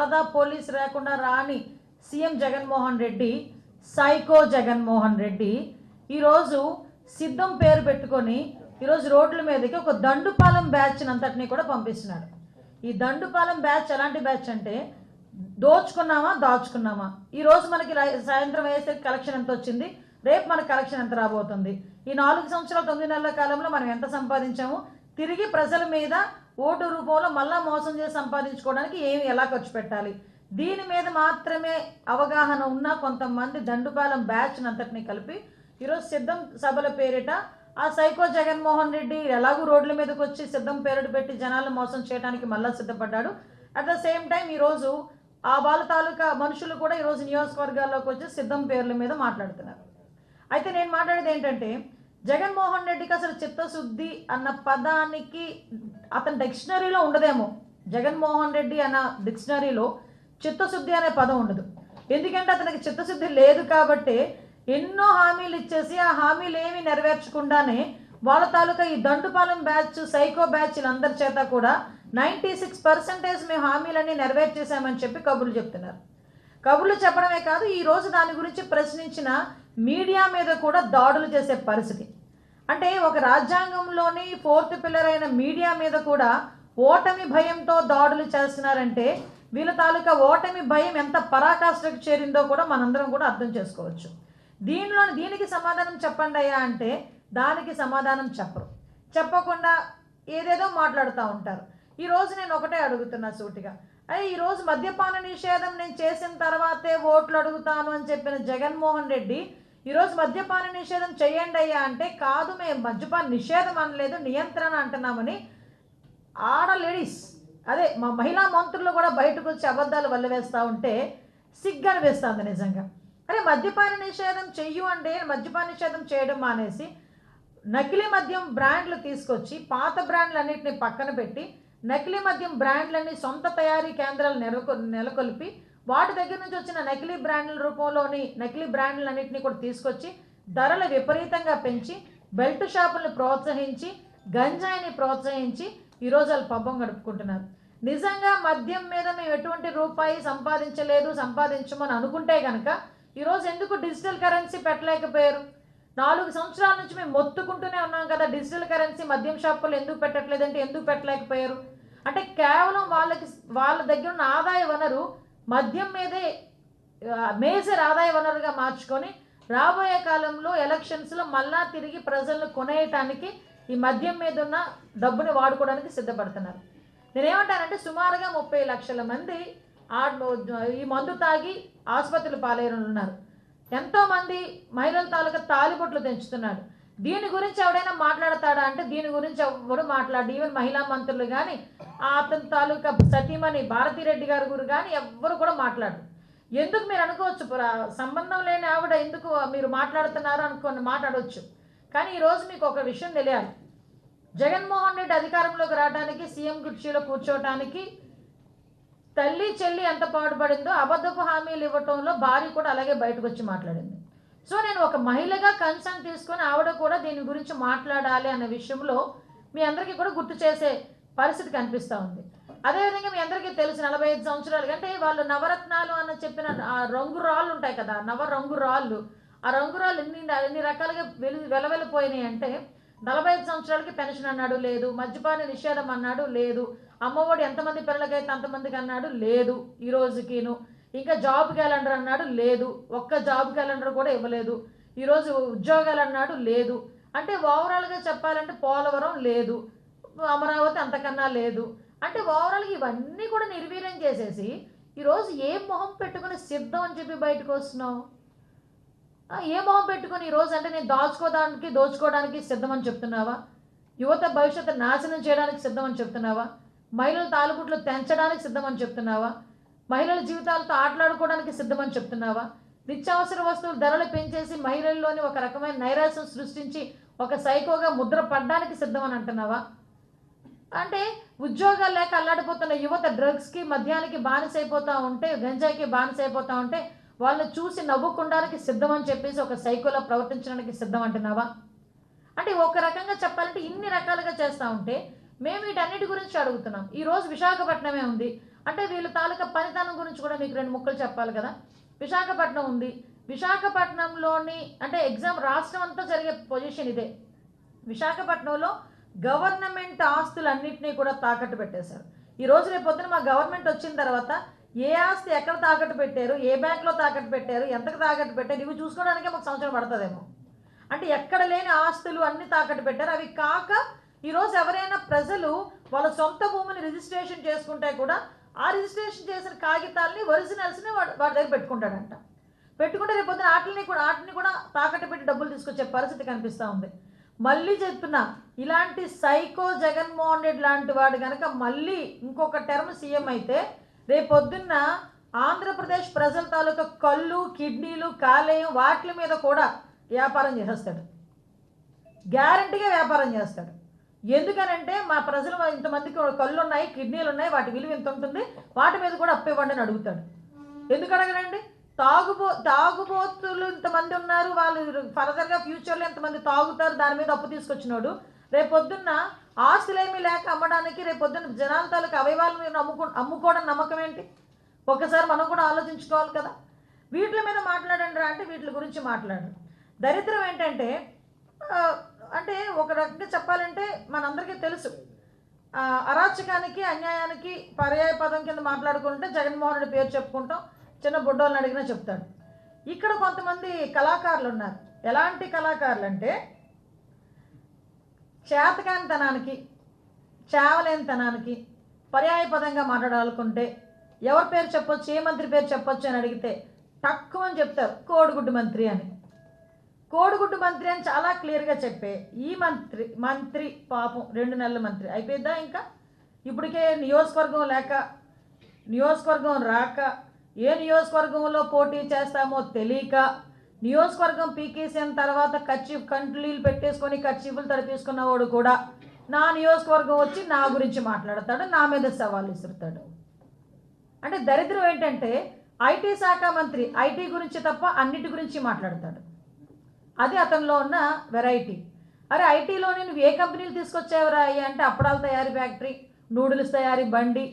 వరద పోలీస్ లేకుండా రాని సీఎం జగన్మోహన్ రెడ్డి సైకో జగన్మోహన్ రెడ్డి ఈరోజు సిద్ధం పేరు పెట్టుకొని ఈరోజు రోడ్ల మీదకి ఒక దండుపాలెం బ్యాచ్ అంతటిని కూడా పంపిస్తున్నాడు ఈ దండుపాలెం బ్యాచ్ ఎలాంటి బ్యాచ్ అంటే దోచుకున్నామా దాచుకున్నామా? ఈరోజు మనకి సాయంత్రం అయ్యేసరికి కలెక్షన్ ఎంత వచ్చింది? రేపు మనకి కలెక్షన్ ఎంత రాబోతుంది? ఈ నాలుగు సంవత్సరాల తొమ్మిది నెలల కాలంలో మనం ఎంత సంపాదించాము? తిరిగి ప్రజల మీద ఓటు రూపంలో మళ్ళా మోసం చేసి సంపాదించుకోవడానికి ఏమి ఎలా ఖర్చు పెట్టాలి? దీని మీద మాత్రమే అవగాహన ఉన్న కొంతమంది దండుపాలెం బ్యాచ్ అంతటిని కలిపి ఈరోజు సిద్ధం సభల పేరిట ఆ సైకో జగన్మోహన్ రెడ్డి ఎలాగూ రోడ్ల మీదకి వచ్చి సిద్ధం పేరుడు పెట్టి జనాలను మోసం చేయడానికి మళ్ళా సిద్ధపడ్డాడు. అట్ ద సేమ్ టైం ఈరోజు ఆ వాళ్ళ తాలూకా మనుషులు కూడా ఈరోజు నియోజకవర్గాల్లోకి వచ్చి సిద్ధం పేర్ల మీద మాట్లాడుతున్నారు. అయితే నేను మాట్లాడేది ఏంటంటే జగన్మోహన్ రెడ్డికి అసలు చిత్తశుద్ధి అన్న పదానికి అతని డిక్షనరీలో ఉండదేమో. జగన్మోహన్ రెడ్డి అన్న డిక్షనరీలో చిత్తశుద్ధి అనే పదం ఉండదు. ఎందుకంటే అతనికి చిత్తశుద్ధి లేదు కాబట్టి ఎన్నో హామీలు ఇచ్చేసి ఆ హామీలు ఏమీ నెరవేర్చకుండానే వాళ్ళ తాలూకా ఈ దండుపాలెం బ్యాచ్ సైకో బ్యాచ్ అందరి చేత కూడా నైంటీ సిక్స్ పర్సెంటేజ్ మేము హామీలన్నీ నెరవేర్చేశామని చెప్పి కబుర్లు చెప్తున్నారు. కబుర్లు చెప్పడమే కాదు ఈ రోజు దాని గురించి ప్రశ్నించిన మీడియా మీద కూడా దాడులు చేసే పరిస్థితి. అంటే ఒక రాజ్యాంగంలోని ఫోర్త్ పిల్లర్ అయిన మీడియా మీద కూడా ఓటమి భయంతో దాడులు చేస్తున్నారంటే వీళ్ళ తాలూకా ఓటమి భయం ఎంత పరాకాష్ఠకు చేరిందో కూడా మనందరం కూడా అర్థం చేసుకోవచ్చు. దీనిలో దీనికి సమాధానం చెప్పండి అయ్యా అంటే దానికి సమాధానం చెప్పరు. చెప్పకుండా ఏదేదో మాట్లాడుతూ ఉంటారు. ఈరోజు నేను ఒకటే అడుగుతున్నా సూటిగా. అయ్యి ఈరోజు మద్యపాన నిషేధం నేను చేసిన తర్వాతే ఓట్లు అడుగుతాను అని చెప్పిన జగన్మోహన్ రెడ్డి ఈరోజు మద్యపాన నిషేధం చేయండి అయ్యా అంటే కాదు మేము మద్యపాన నిషేధం అనలేదు నియంత్రణ అంటున్నామని ఆడ లేడీస్ అదే మా మహిళా మంత్రులు కూడా బయటకు వచ్చి అబద్ధాలు వల్లవేస్తూ ఉంటే సిగ్గు అనిపిస్తుంది నిజంగా. అరే మద్యపాన నిషేధం చెయ్యు అంటే మద్యపాన నిషేధం చేయడం మానేసి నకిలీ మద్యం బ్రాండ్లు తీసుకొచ్చి పాత బ్రాండ్లు బ్రాండ్లన్నింటినీ పక్కన పెట్టి నకిలీ మద్యం బ్రాండ్లన్నీ సొంత తయారీ కేంద్రాలు నెలకొ నెలకొల్పి వాటి దగ్గర నుంచి వచ్చిన నకిలీ బ్రాండ్ల రూపంలోని నకిలీ బ్రాండ్లన్నింటినీ కూడా తీసుకొచ్చి ధరలు విపరీతంగా పెంచి బెల్ట్ షాపులను ప్రోత్సహించి గంజాయిని ప్రోత్సహించి ఈరోజు వాళ్ళు పబ్బం గడుపుకుంటున్నారు. నిజంగా మద్యం మీద మేము ఎటువంటి రూపాయి సంపాదించలేదు సంపాదించమని అనుకుంటే కనుక ఈరోజు ఎందుకు డిజిటల్ కరెన్సీ పెట్టలేకపోయారు? నాలుగు సంవత్సరాల నుంచి మేము మొత్తుకుంటూనే ఉన్నాం కదా డిజిటల్ కరెన్సీ మద్యం షాపులు ఎందుకు పెట్టట్లేదంటే ఎందుకు పెట్టలేకపోయారు? అంటే కేవలం వాళ్ళకి వాళ్ళ దగ్గర ఉన్న ఆదాయ వనరు మద్యం మీదే మేజర్ ఆదాయ వనరుగా మార్చుకొని రాబోయే కాలంలో ఎలక్షన్స్లో మళ్ళా తిరిగి ప్రజలను కొనేయటానికి ఈ మద్యం మీద ఉన్న డబ్బుని వాడుకోవడానికి సిద్ధపడుతున్నారు. నేనేమంటానంటే సుమారుగా ముప్పై లక్షల మంది ఆ ఈ మందు తాగి ఆసుపత్రులు పాలైన ఉన్నారు. ఎంతోమంది మహిళల తాలూకా తాలిబొట్లు తెంచుతున్నాడు. దీని గురించి ఎవడైనా మాట్లాడతాడా? అంటే దీని గురించి ఎవరు మాట్లాడు? ఈవెన్ మహిళా మంత్రులు కానీ అతని తాలూకా సతీమణి భారతిరెడ్డి గారి గురు కానీ ఎవ్వరు కూడా మాట్లాడరు. ఎందుకు మీరు అనుకోవచ్చు సంబంధం లేని ఆవిడ ఎందుకు మీరు మాట్లాడుతున్నారు అనుకోని మాట్లాడవచ్చు కానీ ఈరోజు మీకు ఒక విషయం తెలియాలి. జగన్మోహన్ రెడ్డి అధికారంలోకి రావడానికి సీఎం కుర్చీలో కూర్చోవటానికి తల్లి చెల్లి ఎంత పాటుపడిందో అబద్ధపు హామీలు ఇవ్వటంలో భార్య కూడా అలాగే బయటకు వచ్చి మాట్లాడింది. సో నేను ఒక మహిళగా కన్సర్న్ తీసుకొని ఆవిడ కూడా దీని గురించి మాట్లాడాలి అనే విషయంలో మీ అందరికీ కూడా గుర్తు చేసే పరిస్థితి కనిపిస్తూ ఉంది. అదేవిధంగా మీ అందరికీ తెలుసు నలభై ఐదు సంవత్సరాలు అంటే వాళ్ళు నవరత్నాలు అని చెప్పిన ఆ రంగు రాళ్ళు ఉంటాయి కదా నవ రంగు రాళ్ళు. ఆ రంగు రాళ్ళు ఎన్ని ఎన్ని రకాలుగా వెలు వెలవెలిపోయినాయి అంటే నలభై ఐదు సంవత్సరాలకి పెన్షన్ అన్నాడు లేదు మద్యపాన నిషేధం అన్నాడు లేదు అమ్మఒడి ఎంతమంది పిల్లలకైతే అంతమందికి అన్నాడు లేదు ఈ రోజుకిను. ఇంకా జాబ్ క్యాలెండర్ అన్నాడు లేదు. ఒక్క జాబ్ క్యాలెండర్ కూడా ఇవ్వలేదు. ఈరోజు ఉద్యోగాలు అన్నాడు లేదు. అంటే ఓవరాల్గా చెప్పాలంటే పోలవరం లేదు. అమరావతి అంతకన్నా లేదు. అంటే ఓవరాల్గా ఇవన్నీ కూడా నిర్వీర్యం చేసేసి ఈరోజు ఏ మొహం పెట్టుకుని సిద్ధం అని చెప్పి బయటకు వస్తున్నావు? ఏ మొహం పెట్టుకుని ఈరోజు అంటే నేను దాచుకోవడానికి దోచుకోవడానికి సిద్ధం అని చెప్తున్నావా? యువత భవిష్యత్తు నాశనం చేయడానికి సిద్ధం అని చెప్తున్నావా? మహిళల తాలుబుట్లు తెంచడానికి సిద్ధమని చెప్తున్నావా? మహిళల జీవితాలతో ఆటలాడుకోవడానికి సిద్ధమని చెప్తున్నావా? నిత్యావసర వస్తువుల ధరలు పెంచేసి మహిళల్లోని ఒక రకమైన నైరాశ్యం సృష్టించి ఒక సైకోగా ముద్ర పడ్డానికి సిద్ధమని అంటున్నావా? అంటే ఉద్యోగాలు లేక అల్లాడిపోతున్న యువత డ్రగ్స్కి మద్యానికి బానిసైపోతూ ఉంటే గంజాయికి బానిసైపోతూ ఉంటే వాళ్ళని చూసి నవ్వుకుండానికి సిద్ధం అని చెప్పేసి ఒక సైకోలో ప్రవర్తించడానికి సిద్ధం అంటున్నావా? అంటే ఒక రకంగా చెప్పాలంటే ఇన్ని రకాలుగా చేస్తూ ఉంటే మేము వీటన్నిటి గురించి అడుగుతున్నాం. ఈరోజు విశాఖపట్నమే ఉంది. అంటే వీళ్ళ తాలూకా పనితనం గురించి కూడా మీకు రెండు ముక్కలు చెప్పాలి కదా. విశాఖపట్నం ఉంది. విశాఖపట్నంలోని అంటే ఎగ్జామ్ రాష్ట్రం అంతా జరిగే పొజిషన్ ఇదే. విశాఖపట్నంలో గవర్నమెంట్ ఆస్తులన్నింటినీ కూడా తాకట్టు పెట్టేశారు. ఈ రోజు రేపు పొద్దున మా గవర్నమెంట్ వచ్చిన తర్వాత ఏ ఆస్తి ఎక్కడ తాకట్టు పెట్టారు ఏ బ్యాంక్లో తాకట్టు పెట్టారు ఎంతకు తాకట్టు పెట్టారు ఇవి చూసుకోవడానికే మాకు సంవత్సరం పడుతుందేమో. అంటే ఎక్కడ లేని ఆస్తులు అన్ని తాకట్టు పెట్టారు. అవి కాక ఈరోజు ఎవరైనా ప్రజలు వాళ్ళ సొంత భూమిని రిజిస్ట్రేషన్ చేసుకుంటే కూడా ఆ రిజిస్ట్రేషన్ చేసిన కాగితాలని ఒరిజినల్స్ని వాడు వాడి దగ్గర పెట్టుకుంటాడంట. పెట్టుకుంటే రేపు పొద్దున వాటిని కూడా వాటిని కూడా తాకట్టు పెట్టి డబ్బులు తీసుకొచ్చే పరిస్థితి కనిపిస్తూ ఉంది. మళ్ళీ చెప్తున్నా ఇలాంటి సైకో జగన్మోహన్ రెడ్డి లాంటి వాడు కనుక మళ్ళీ ఇంకొక టర్మ్ సీఎం అయితే రేపొద్దున్న ఆంధ్రప్రదేశ్ ప్రజల తాలూకా కళ్ళు కిడ్నీలు కాలేయం వాటి మీద కూడా వ్యాపారం చేసేస్తాడు. గ్యారంటీగా వ్యాపారం చేస్తాడు. ఎందుకనంటే మా ప్రజలు ఇంతమందికి కళ్ళు ఉన్నాయి కిడ్నీలు ఉన్నాయి వాటి విలువ ఎంత ఉంటుంది? వాటి మీద కూడా అప్పు ఇవ్వండి అని అడుగుతాడు. ఎందుకు అడగరండి తాగుబో తాగుబోతులు ఇంతమంది ఉన్నారు వాళ్ళు ఫర్దర్గా ఫ్యూచర్లో ఎంతమంది తాగుతారు దాని మీద అప్పు తీసుకొచ్చినాడు. రేపొద్దున్న ఆస్తులేమీ లేక అమ్మడానికి రేపు పొద్దున్న జనాల తాలూకు అవయవాలు అమ్ముకో అమ్ముకోవడం నమ్మకం ఏంటి? ఒకసారి మనం కూడా ఆలోచించుకోవాలి కదా. వీటి మీద మాట్లాడండి రా అంటే వీటి గురించి మాట్లాడు దరిద్రం ఏంటంటే అంటే ఒక రకంగా చెప్పాలంటే మనందరికీ తెలుసు. అరాచకానికి అన్యాయానికి పర్యాయ పదం కింద మాట్లాడుకుంటే జగన్మోహన్ రెడ్డి పేరు చెప్పుకుంటాం చిన్న బుడ్డోళ్ళని అడిగినా చెప్తాడు. ఇక్కడ కొంతమంది కళాకారులు ఉన్నారు ఎలాంటి కళాకారులు అంటే చేతకానితనానికి చేవలేనితనానికి పర్యాయ పదంగా మాట్లాడాలనుకుంటే ఎవరి పేరు చెప్పొచ్చు ఏ మంత్రి పేరు చెప్పొచ్చు అని అడిగితే తక్కువ అని చెప్తారు కోడిగుడ్డు మంత్రి అని. కోడిగుడ్డు మంత్రి అని చాలా క్లియర్గా చెప్పే ఈ మంత్రి మంత్రి పాపం రెండు నెలల మంత్రి. అయిపోయిద్దా ఇంకా? ఇప్పటికే నియోజకవర్గం లేక నియోజకవర్గం రాక ఏ నియోజకవర్గంలో పోటీ చేస్తామో తెలియక నియోజకవర్గం పీకేసిన తర్వాత కచ్చి కంట్లీలు పెట్టేసుకొని కచ్చిఫులు తడిపేసుకున్నవాడు కూడా నా నియోజకవర్గం వచ్చి నా గురించి మాట్లాడతాడు నా మీద సవాళ్ళు విసురుతాడు. అంటే దరిద్రం ఏంటంటే ఐటీ శాఖ మంత్రి ఐటీ గురించి తప్ప అన్నిటి గురించి మాట్లాడతాడు. అది అతనిలో ఉన్న వెరైటీ అరే ఐటీలో నేను ఏ కంపెనీలు తీసుకొచ్చావురా అయ్యి? అంటే అప్పడాల తయారీ ఫ్యాక్టరీ నూడిల్స్ తయారీ బండి